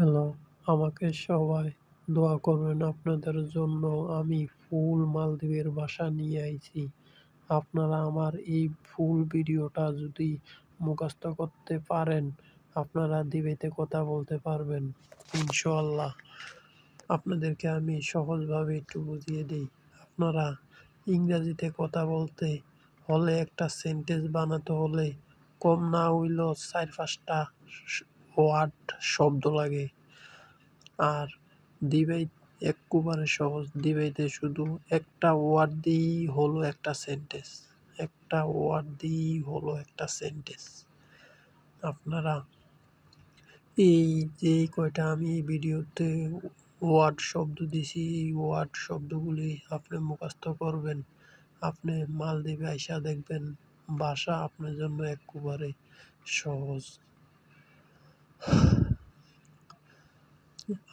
Hello, আমাকে সবাই দোয়া করবেন আপনাদের জন্য। আমি ফুল মালদ্বীপের বাসা নিয়ে আইছি। আপনারা আমার এই ফুল ভিডিওটা যদি মুখস্থ করতে পারেন, আপনারা দিবেতে কথা বলতে পারবেন ইনশাল্লাহ আপনাদেরকে আমি সহজভাবে একটু বুঝিয়ে দিই। আপনারা ইংরাজিতে কথা বলতে হলে একটা সেন্টেন্স বানাতে হলে কম না হইলেও চার পাঁচটা ওয়ার্ড শব্দ লাগে। আর দিবেই একেবারে সহজ। দিবেইতে শুধু একটা ওয়ার্ড দিয়েই হলো একটা সেন্টেন্স। একটা ওয়ার্ড দিয়েই হলো একটা সেন্টেন্স। আপনারা এই যে কয়টা আমি ভিডিওতে ওয়ার্ড শব্দ দিছি, এই ওয়ার্ড শব্দগুলি আপনি মুখস্থ করবেন। আপনি মালদ্বীপে আইসা দেখবেন, ভাষা আপনার জন্য একেবারে সহজ।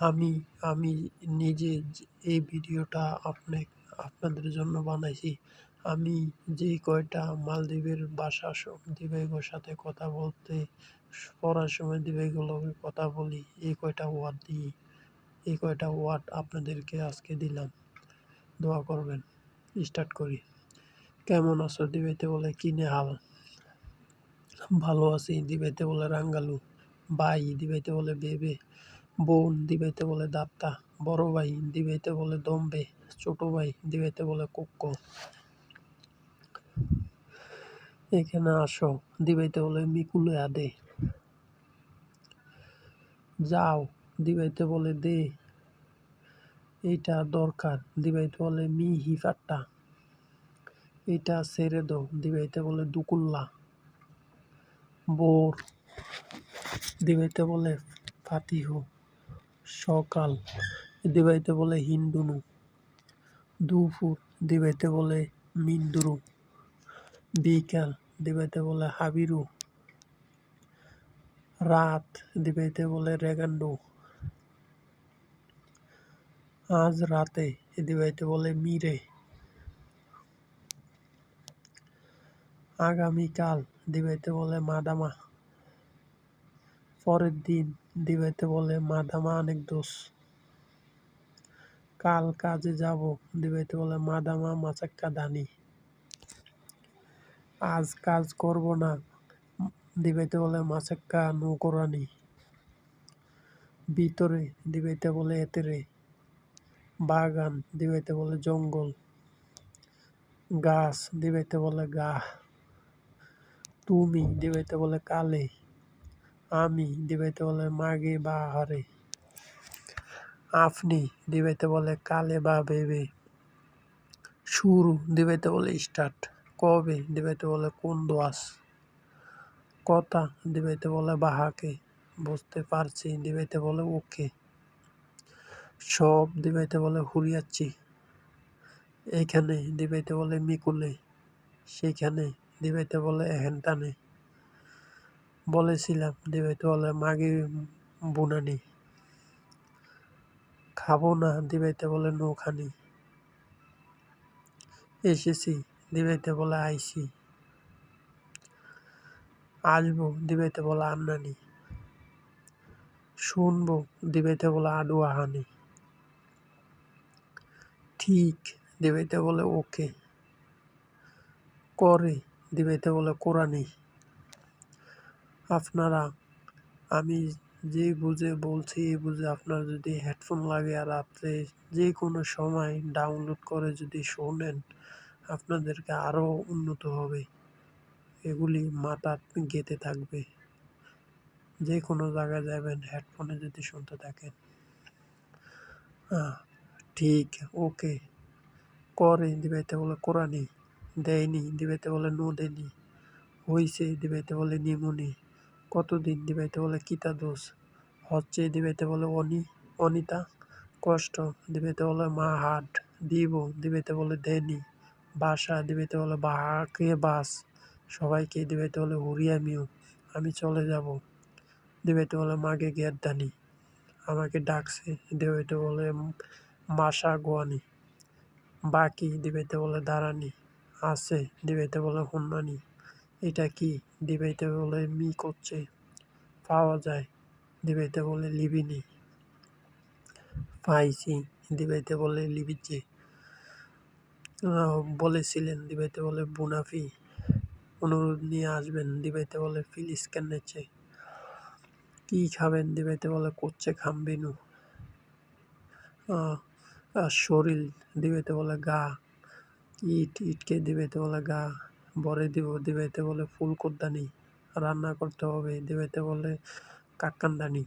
আমি আমি নিজে এই ভিডিওটা আপনি, আপনাদের জন্য বানাইছি। আমি যে কয়টা মালদ্বীপের ভাষা দিবাইগোর সাথে কথা বলতে, পড়ার সময় দিবাইগুলোকে কথা বলি, এই কয়টা ওয়ার্ড দিই, এই কয়টা ওয়ার্ড আপনাদেরকে আজকে দিলাম। দোয়া করবেন। স্টার্ট করি। কেমন আছো? দিবাইতে বলে কিনে হাল। ভালো আছি, দিবাইতে বলে রাঙ্গালু। ভাই দিবাইতে বলে বেবে, বোন দিবাইতে বলে দাপ্তা বড় ভাই দিবাইতে বলে দম্বে, ছোট ভাই দিবাইতে বলে কুক্কো। এখানে আসো, দিবাইতে বলে মিকুলে আদে। যাও, দিবাইতে বলে দে। এইটা দরকার, দিবাইতে বলে মি হিফাট্টা এইটা ছেড়ে দো দিবাইতে বলে দুকুল্লা। বোর। দিবাইতে বলে ফাতিহু, সকাল দিবাইতে বলে হিন্দুনু, দুপুর দিবাইতে বলে মিন্দুরু বিকাল দিবাইতে বলে হাবিরু, রাত দিবাইতে বলে রেগান্ডু, আজ রাতে দিবাইতে বলে মিরে। আগামীকাল দিবাইতে বলে মাদামা। পরের দিন দিবাইতে বলে মাদামা অনেক দোষ। কাল কাজে যাব। দিবাইতে বলে মাদামা মাচাক্কা দানি। আজ কাজ করব না। দিবাইতে বলে মাচাক্কা নৌকরানি ভিতরে। দিবাইতে বলে এতেরে বাগান। দিবাইতে বলে, জঙ্গল। গাছ। দিবাইতে বলে গা তুমি। দিবাইতে বলে, কালে। আমি দিবাইতে বলে মাগে বা হারে। আপনি দিবাইতে বলে কালে বা ভেবে। শুরু দিবাইতে বলে স্টার্ট কবে দিবাইতে বলে কোন দোয়াস কথা দিবাইতে বলে বাহাকে। বুঝতে পারছি দিবাইতে বলে ওকে। সব দিবাইতে বলে হুরিয়াচ্ছি। এইখানে দিবাইতে বলে মিকুলে। সেইখানে দিবাইতে বলে এহেনটানে বলেছিলাম দিবাইতে বলে, মাগে বুনানি খাব না দিবাইতে বলে নৌখানি এসেছি দিবাইতে বলে আইসি আসব দিবাইতে বলে আন্নানি শুনব দিবাইতে বলে আডুয়াহানি ঠিক দিবাইতে বলে, ওকে। করে দিবাইতে বলে কোরআনি আপনারা, আমি যে বুঝে বলছি, এই বুঝে আপনার যদি হেডফোন লাগে আর আপনি যে কোনো সময় ডাউনলোড করে যদি শোনেন, আপনাদেরকে আরও উন্নত হবে। এগুলি মাথা গেঁথে থাকবে। যে কোনো জায়গায় যাবেন, হেডফোনে যদি শুনতে থাকেন। ঠিক, ওকে। করে দিবাইতে বলে কোরআনি দেয়নি দিবাইতে বলে নো দেনি হইছে দিবাইতে বলে নিমুনি। কতদিন দিবাইতে বলে কিতা দোষ হচ্ছে দিবাইতে বলে অনি অনিতা কষ্ট দিবাইতে বলে মা হাট দিব দিবাইতে বলে দেনি বাসা দিবাইতে বলে বাহাকে বাস সবাইকে দিবাইতে বলে হুরিয়া মিউ আমি চলে যাব দিবাইতে বলে মাগে দানি আমাকে ডাকছে দিবাইতে বলে মাসা গোয়ানি বাকি দিবাইতে বলে দাঁড়ানি আছে দিবাইতে বলে হুন্নানি এটা কি দিবাইতে বলে, মি করছে? পাওয়া যায়। দিবাইতে বলে, লিবিনি। পাইছি। দিবাইতে বলে লিবিজে বলেছিলেন। দিবাইতে বলে বুনাফি অনুরোধ নিয়ে আসবেন। দিবাইতে বলে ফিল স্ক্যান নেচ্ছে কী খাবেন? দিবাইতে বলে, করছে খামবিনু। শরীর দিবাইতে বলে, গা। ইট, ইটকে। দিবাইতে বলে, গা। বরে দিব দিবাইতে বলে ফুল কোদ্দানি রান্না করতে হবে দিবাইতে বলে কাকান্দানি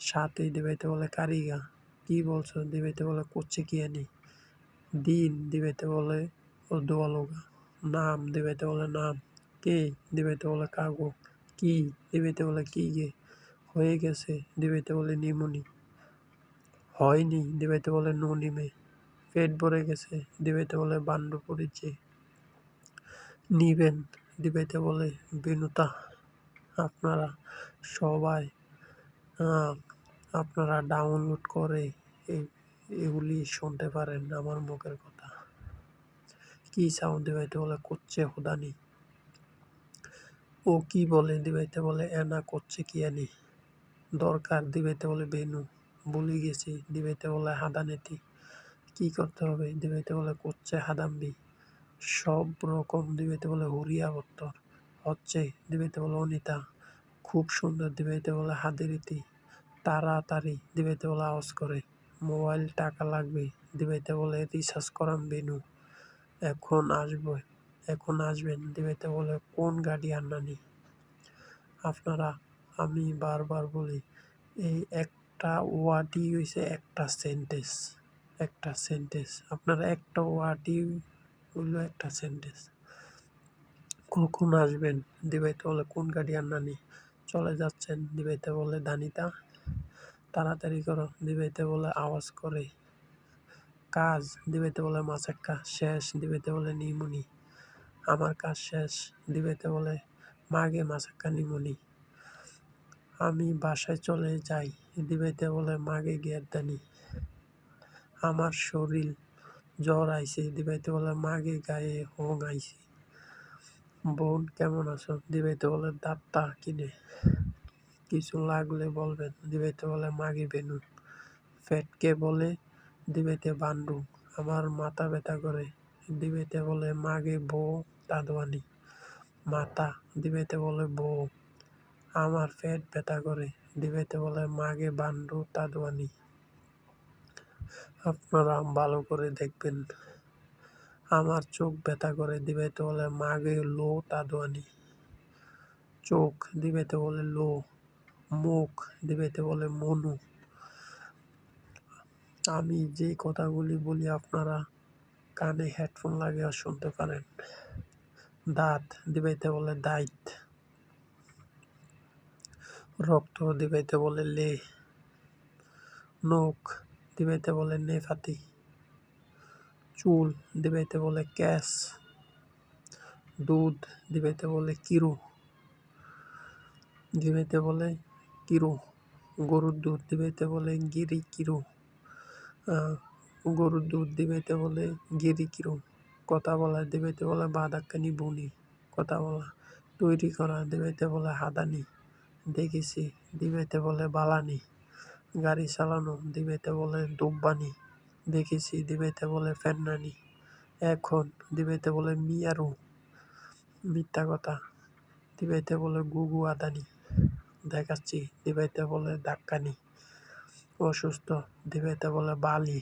সাথে দিবাইতে বলে কারিগা কি বলছো দিবাইতে বলে করছে কি আনি দিন দিবাইতে বলে ও দোয়ালোগা নাম দিবাইতে বলে নাম কে দিবাইতে বলে কাগো কি দিবাইতে বলে কি গে হয়ে গেছে দিবাইতে বলে নিমুনি হয়নি দিবাইতে বলে নো নিমে পেট ভরে গেছে দিবাইতে বলে বান্ডু পড়েছে নিবেন দিবাইতে বলে বিনুতা, আপনারা সবাই আপনারা ডাউনলোড করে এগুলি শুনতে পারেন আমার মুখের কথা। কি সাউন্ড দিবাইতে বলে, করছে হুদানি। ও কি বলে দিবাইতে বলে, এনা করছে কি আনি দরকার দিবাইতে বলে বেনু বলে গেছি, দিবাইতে বলে হাদানেতি। কি করতে হবে? দিবাইতে বলে, করছে হাদাম্বি। সব রকম দিবাইতে বলে হরিয়া বত্তর হচ্ছে দিবাইতে বলে অনিতা, খুব সুন্দর দিবাইতে বলে হাদিরিতি, তাড়াতাড়ি দিবাইতে বলে আওয়াজ করে, মোবাইল টাকা লাগবে দিবাইতে বলে রিচার্জ করাম বেনু, এখন আসব, এখন আসবেন দিবাইতে বলে কোন গাড়ি আনানি আপনারা, আমি বারবার বলি, এই একটা ওয়ার্ডই হয়েছে একটা সেন্টেন্স একটা সেন্টেন্স আপনারা একটা ওয়ার্ডই হইল একটা সেন্টেন্স কখন আসবেন? দিবাইতে বলে কোন গাড়ি আর নানি চলে যাচ্ছেন। দিবাইতে বলে দানিতা, তাড়াতাড়ি করো। দিবাইতে বলে আওয়াজ করে। কাজ? দিবাইতে বলে মাছাক্কা, শেষ। দিবাইতে বলে নিমুনি। আমার কাজ শেষ। দিবাইতে বলে মাগে মাছাক্কা, নিমুনি। আমি বাসায় চলে যাই। দিবাইতে বলে মাগে গিয়ার দানি। আমার শরীর জ্বর আইছে, দিবাইতে বলে মাগে গায়ে হোং আইছে। বোন, কেমন আছো? দিবাইতে বলে দাঁতটা কিনে। কিছু লাগলে বলবেন। দিবাইতে বলে মাগে বেনু। ফ্যাটকে বলে দিবাইতে বান্ডু। আমার মাথা ব্যথা করে। দিবাইতে বলে মাগে বউ দাদওয়ানি মাথা। দিবাইতে বলে বউ আমার পেট ব্যথা করে। দিবাইতে বলে মাগে বান্ডু তাদওয়ানি আপনারা ভালো করে দেখবেন। আমার চোখ ব্যথা করে দিবেতে বলে মাগে লো তাদওয়ানি চোখ দিবেতে বলে, লো। মুখ দিবেতে বলে, মনু। আমি যে কথাগুলি বলি আপনারা, কানে হেডফোন লাগিয়ে শুনতে পারেন। দাঁত দিবাইতে বলে, দাইত। রক্ত দিবাইতে বলে, লে। নখ দিবাইতে বলে নেফাতি চুল দিবাইতে বলে ক্যাশ। দুধ দিবাইতে বলে কিরু। দিবাইতে বলে কিরু। গরুর দুধ দিবাইতে বলে গিরি কিরু। গরুর দুধ দিবাইতে বলে গিরি কিরম কথা বলা দিবাইতে বলে বাদাক্কানি বুনি। কথা বলা, তৈরি করা দিবাইতে বলে হাদানি। দেখেছি, দিবাইতে বলে বালানি। গাড়ি চালানো দিবেতে বলে দুব্বানি দেখেছি দিবেতে বলে ফেন্নানি এখন দিবেতে বলে মিয়ারু মিথ্যা কথা দিবেতে বলে গুগু আদানি দেখাচ্ছি দিবাইতে বলে ধাক্কানি অসুস্থ দিবেতে বলে বালি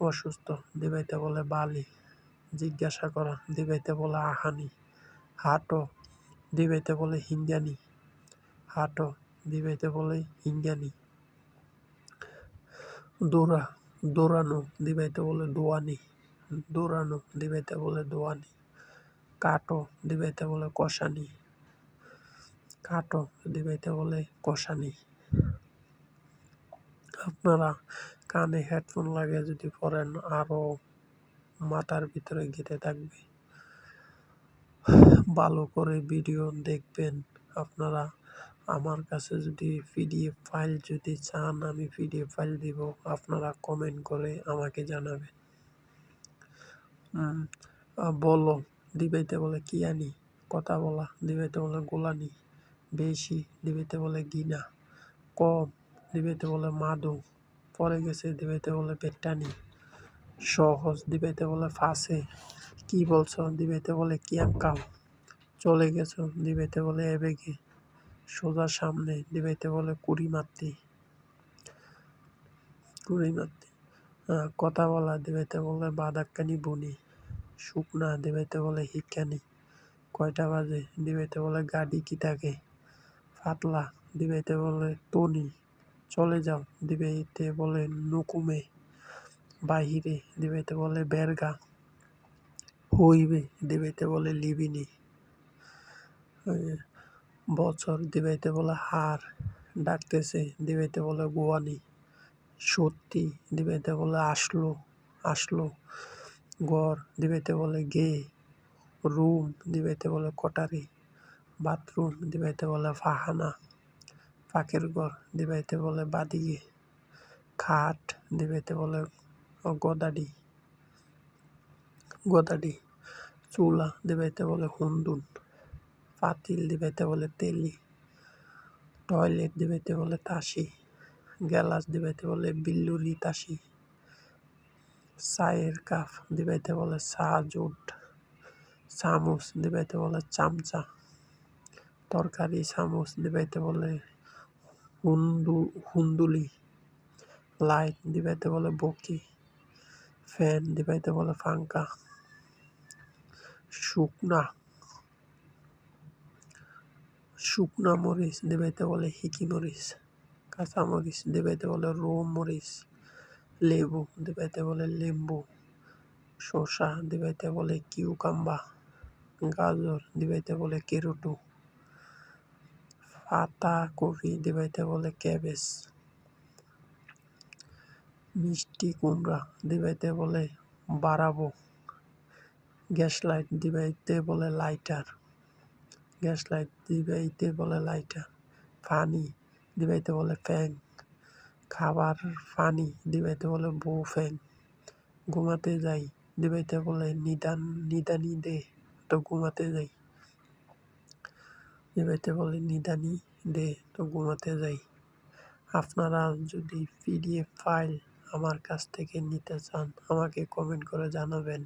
অসুস্থ দিবাইতে বলে বালি জিজ্ঞাসা করা দিবাইতে বলে আহানি হাটো দিবেতে বলে হিঙ্গানি হাটো দিবেতে বলে হিঙ্গানি দৌড়া, দৌড়ানো দিবাইতে বলে দোয়ানি, দৌড়ানো দিবাইতে বলে দোয়ানি, কাটো দিবাইতে বলে কষানি, কাটো দিবাইতে বলে কষানি। আপনারা কানে হেডফোন লাগিয়ে যদি পড়েন আরও মাথার ভিতরে গেঁথে থাকবে। ভালো করে ভিডিও দেখবেন আপনারা। আমার কাছে যদি পিডিএফ ফাইল যদি চান, আমি পিডিএফ ফাইল দিব। আপনারা কমেন্ট করে আমাকে জানাবেন। বলো, দিবাইতে বলে কি আনি? কথা বলা, দিবাইতে বলে গোলানি, বেশি, দিবাইতে বলে গিনা, কম দিবেতে বলে মাদু, পরে গেছে দিবাইতে বলে পেট্টানি, সহজ, দিবাইতে বলে ফাঁসে, কি বলছো? দিবাইতে বলে কিয়াঙ্কাও চলে গেছো, দিবাইতে বলে এবেগে। সোজা সামনে দিবাইতে বলে, কুড়ি মাত্রি কুড়ি মাত্রি কথা বলা দিবাইতে বলে বাদাক্কানি বনি, শুকনা। দিবাইতে বলে হিকানি কয়টা বাজে? দিবাইতে বলে, গাড়ি কি থাকে ফাতলা। দিবাইতে বলে, তনি, চলে যাও। দিবাইতে বলে, নুকুমে। বাহিরে। দিবাইতে বলে, বেরগা। হইবে। দিবাইতে বলে, লিবিনি। বছর দিবাইতে বলে হার ডাকতেছে, দিবাইতে বলে গোয়ানি। সত্যি দিবাইতে বলে আসলো আসলো। গড় দিবাইতে বলে গে। রুম দিবাইতে বলে কটারি। বাথরুম দিবাইতে বলে ফাহানা। পাখির ঘর দিবাইতে বলে বাদিয়ে খাট দিবাইতে বলে গদাডি। গদাডি। চুলা দিবাইতে বলে হুন্দুন। পাতিল দিবাইতে বলে তেলি, টয়লেট দিবাইতে বলে তাসি, গ্যালাস দিবাইতে বলে বিল্লুরি তাসি, চায়ের কাপ দিবাইতে বলে চা জোট চামচ দিবাইতে বলে চামচা, তরকারি চামচ দিবাইতে বলে হুন্দু, হুন্দুলি, লাইট দিবাইতে বলে বকি, ফ্যান দিবাইতে বলে ফাঙ্কা, শুকনা শুকনা মরিচ দিবাইতে বলে হিকি মরিচ, কাঁচা মরিচ দিবাইতে বলে রোম মরিচ, লেবু দিবাইতে বলে লেম্বু, শসা দিবাইতে বলে কিউকাম্বা, গাজর দিবাইতে বলে কেরোটু, পাতা কপি দিবাইতে বলে ক্যাবেজ, মিষ্টি কুমড়া দিবাইতে বলে বাড়াবো গ্যাস লাইট দিবাইতে বলে লাইটার। গ্যাস লাইট দিবাইতে বলে লাইটার, পানি দিবাইতে বলে ফ্যাং খাবার পানি দিবাইতে বলে বউ ফ্যাং ঘুমাতে যাই দিবাইতে বলে নিদান, নিদানি দে, তো ঘুমাতে যাই। দিবাইতে বলে নিদানি দে, তো ঘুমাতে যাই। আপনারা যদি পিডিএফ ফাইল আমার কাছ থেকে নিতে চান, আমাকে কমেন্ট করে জানাবেন।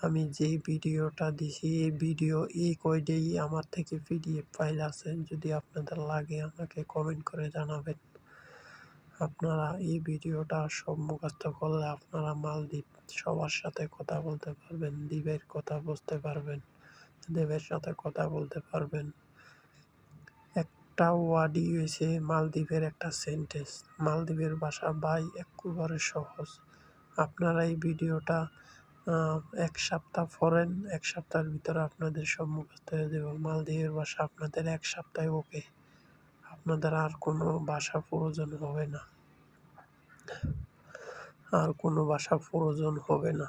আমি যে ভিডিওটা দিছি, এই ভিডিও এই কয়টাই আমার থেকে পিডিএফ ফাইল আছে। যদি আপনাদের লাগে, আমাকে কমেন্ট করে জানাবেন। আপনারা এই ভিডিওটা সব মুখস্থ করলে আপনারা মালদ্বীপ সবার সাথে কথা বলতে পারবেন, দ্বীপের কথা বুঝতে পারবেন দেবের সাথে কথা বলতে পারবেন। একটা ওয়ার্ডই হয়েছে মালদ্বীপের একটা সেন্টেন্স মালদ্বীপের ভাষা বাই একেবারে সহজ। আপনারা এই ভিডিওটা এক সপ্তাহ ফরেন এক সপ্তাহের ভিতরে আপনাদের সব মুখস্থ হয়ে যাবে। মালদ্বীপের ভাষা আপনাদের এক সপ্তাহে ওকে। আপনাদের আর কোনো ভাষা প্রয়োজন হবে না। আর কোনো ভাষা প্রয়োজন হবে না।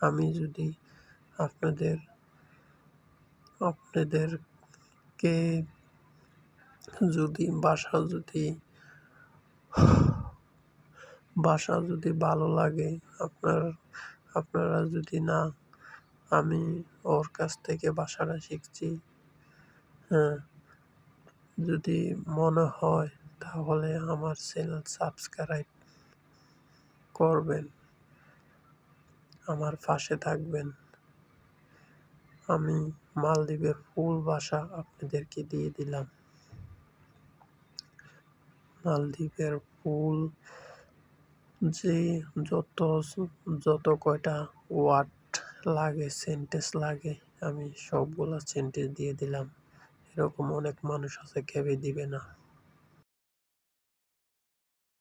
আমি যদি আপনাদের, আপনাদেরকে যদি বাসা যদি বাসা যদি ভালো লাগে, আপনার আপনারা যদি না, আমি ওর কাছ থেকে বাসাটা শিখছি হ্যাঁ। যদি মনে হয় তাহলে আমার চ্যানেল সাবস্ক্রাইব করবেন, আমার পাশে থাকবেন। আমি মালদ্বীপের ফুল বাসা আপনাদেরকে দিয়ে দিলাম। মালদ্বীপের ফুল যে যত যত কয়টা ওয়ার্ড লাগে সেন্টেন্স লাগে, আমি সবগুলো সেন্টেন্স দিয়ে দিলাম। এরকম অনেক মানুষ আছে কেবে দিবে না।